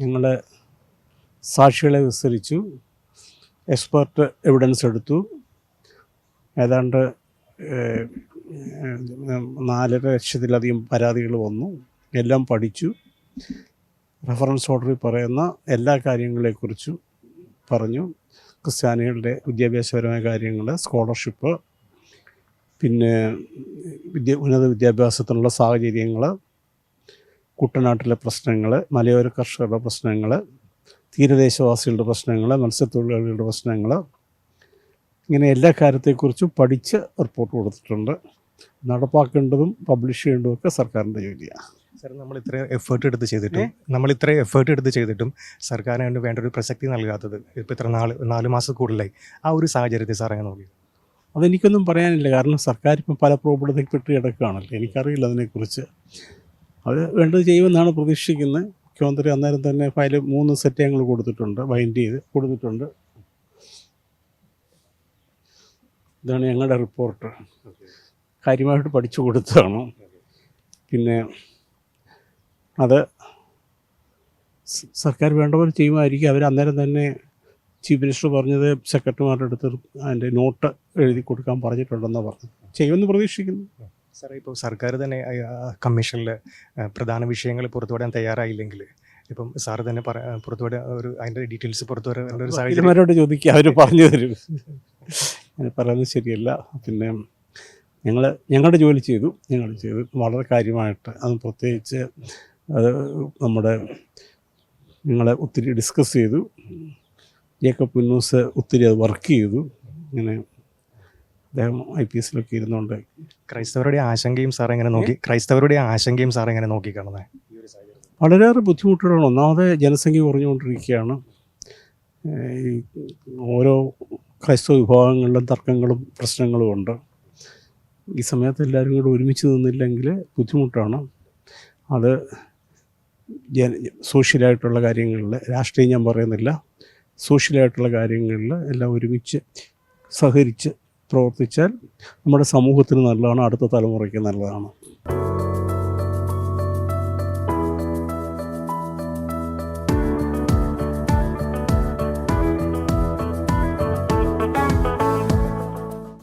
ഞങ്ങൾ സാക്ഷികളെ വിസ്തരിച്ചു. Expert evidence എടുത്തു. ഏതാണ്ട് നാലര ലക്ഷത്തിലധികം പരാതികൾ വന്നു. എല്ലാം പഠിച്ചു. റെഫറൻസ് ഓർഡറിൽ പറയുന്ന എല്ലാ കാര്യങ്ങളെക്കുറിച്ചും പറഞ്ഞു. ക്രിസ്ത്യാനികളുടെ വിദ്യാഭ്യാസപരമായ കാര്യങ്ങൾ സ്കോളർഷിപ്പ് പിന്നെ വിദ്യ ഉന്നത വിദ്യാഭ്യാസത്തിനുള്ള സാഹചര്യങ്ങൾ കുട്ടനാട്ടിലെ പ്രശ്നങ്ങൾ മലയോര കർഷകരുടെ പ്രശ്നങ്ങൾ തീരദേശവാസികളുടെ പ്രശ്നങ്ങൾ മത്സ്യത്തൊഴിലാളികളുടെ പ്രശ്നങ്ങൾ ഇങ്ങനെ എല്ലാ കാര്യത്തെക്കുറിച്ചും പഠിച്ച് റിപ്പോർട്ട് കൊടുത്തിട്ടുണ്ട്. നടപ്പാക്കേണ്ടതും പബ്ലിഷ് ചെയ്യേണ്ടതും ഒക്കെ സർക്കാരിന്റെ ജോലിയാണ് സാർ നമ്മൾ ഇത്രയും എഫേർട്ട് എടുത്ത് ചെയ്തിട്ടും നമ്മൾ ഇത്രയും എഫേർട്ട് എടുത്ത് ചെയ്തിട്ടും സർക്കാരിന് വേണ്ട ഒരു പ്രസക്തി നൽകാത്തത് ഇപ്പോൾ ഇത്ര നാല് നാല് മാസം കൂടുതലായി. ആ ഒരു സാഹചര്യത്തിൽ സാർ അങ്ങനെ നോക്കി അതെനിക്കൊന്നും പറയാനില്ല. കാരണം സർക്കാർ ഇപ്പം പല പ്രോബ്ലത്തിൽപ്പെട്ട് കിടക്കുകയാണല്ലോ. എനിക്കറിയില്ല അതിനെക്കുറിച്ച്. അത് വേണ്ടത് ചെയ്യുമെന്നാണ് പ്രതീക്ഷിക്കുന്നത്. മുഖ്യമന്ത്രി അന്നേരം തന്നെ ഫയൽ മൂന്ന് സെറ്റ് ഞങ്ങൾ കൊടുത്തിട്ടുണ്ട് ബൈൻഡ് ചെയ്ത് കൊടുത്തിട്ടുണ്ട്. ഇതാണ് ഞങ്ങളുടെ റിപ്പോർട്ട്. കാര്യമായിട്ട് പഠിച്ചു കൊടുത്തതാണ്. പിന്നെ അത് സർക്കാർ വേണ്ട പോലെ ചെയ്യുമായിരിക്കും. അവർ അന്നേരം തന്നെ ചീഫ് മിനിസ്റ്റർ പറഞ്ഞത് സെക്രട്ടറിമാരുടെ അടുത്ത് അതിന്റെ നോട്ട് എഴുതി കൊടുക്കാൻ പറഞ്ഞിട്ടുണ്ടെന്നാണ് പറഞ്ഞത്. ചെയ്യുമെന്ന് പ്രതീക്ഷിക്കുന്നു. സാറേ ഇപ്പോൾ സർക്കാർ തന്നെ കമ്മീഷനിൽ പ്രധാന വിഷയങ്ങൾ പുറത്തുവിടാൻ തയ്യാറായില്ലെങ്കിൽ ഇപ്പം സാറ് തന്നെ പറ പുറത്തുവിടാൻ ഒരു അതിന്റെ ഡീറ്റെയിൽസ് പുറത്തു വരേണ്ട ഒരു സാഹചര്യമാരോട് ചോദിക്കുക അവർ പറഞ്ഞു തരും. അങ്ങനെ പറയുന്നത് ശരിയല്ല. പിന്നെ ഞങ്ങൾ ഞങ്ങളുടെ ജോലി ചെയ്തു ഞങ്ങൾ ചെയ്തു. വളരെ കാര്യമായിട്ട് അത് പ്രത്യേകിച്ച് അത് നമ്മുടെ ഞങ്ങളെ ഒത്തിരി ഡിസ്കസ് ചെയ്തു. ജേക്കബ് പുന്നൂസ് ഒത്തിരി അത് വർക്ക് ചെയ്തു. ഇങ്ങനെ അദ്ദേഹം ഐ പി എസിലൊക്കെ ഇരുന്നുകൊണ്ട് ക്രൈസ്തവരുടെ ആശങ്കയും സാർ എങ്ങനെ നോക്കി ക്രൈസ്തവരുടെ ആശങ്കയും സാർ എങ്ങനെ നോക്കിക്കാണുന്നത് വളരെയേറെ ബുദ്ധിമുട്ടുകളാണ്. ഒന്നാമത് ജനസംഖ്യ കുറഞ്ഞുകൊണ്ടിരിക്കുകയാണ്. ഈ ഓരോ ക്രൈസ്തവ വിഭാഗങ്ങളിലും തർക്കങ്ങളും പ്രശ്നങ്ങളും ഉണ്ട്. ഈ സമയത്ത് എല്ലാവരും കൂടെ ഒരുമിച്ച് നിന്നില്ലെങ്കിൽ ബുദ്ധിമുട്ടാണ്. അത് ജന സോഷ്യലായിട്ടുള്ള കാര്യങ്ങളിൽ രാഷ്ട്രീയം ഞാൻ പറയുന്നില്ല. സോഷ്യലായിട്ടുള്ള കാര്യങ്ങളിൽ എല്ലാം ഒരുമിച്ച് സഹകരിച്ച് പ്രവർത്തിച്ചാൽ നമ്മുടെ സമൂഹത്തിന് നല്ലതാണ് അടുത്ത തലമുറയ്ക്ക് നല്ലതാണ്.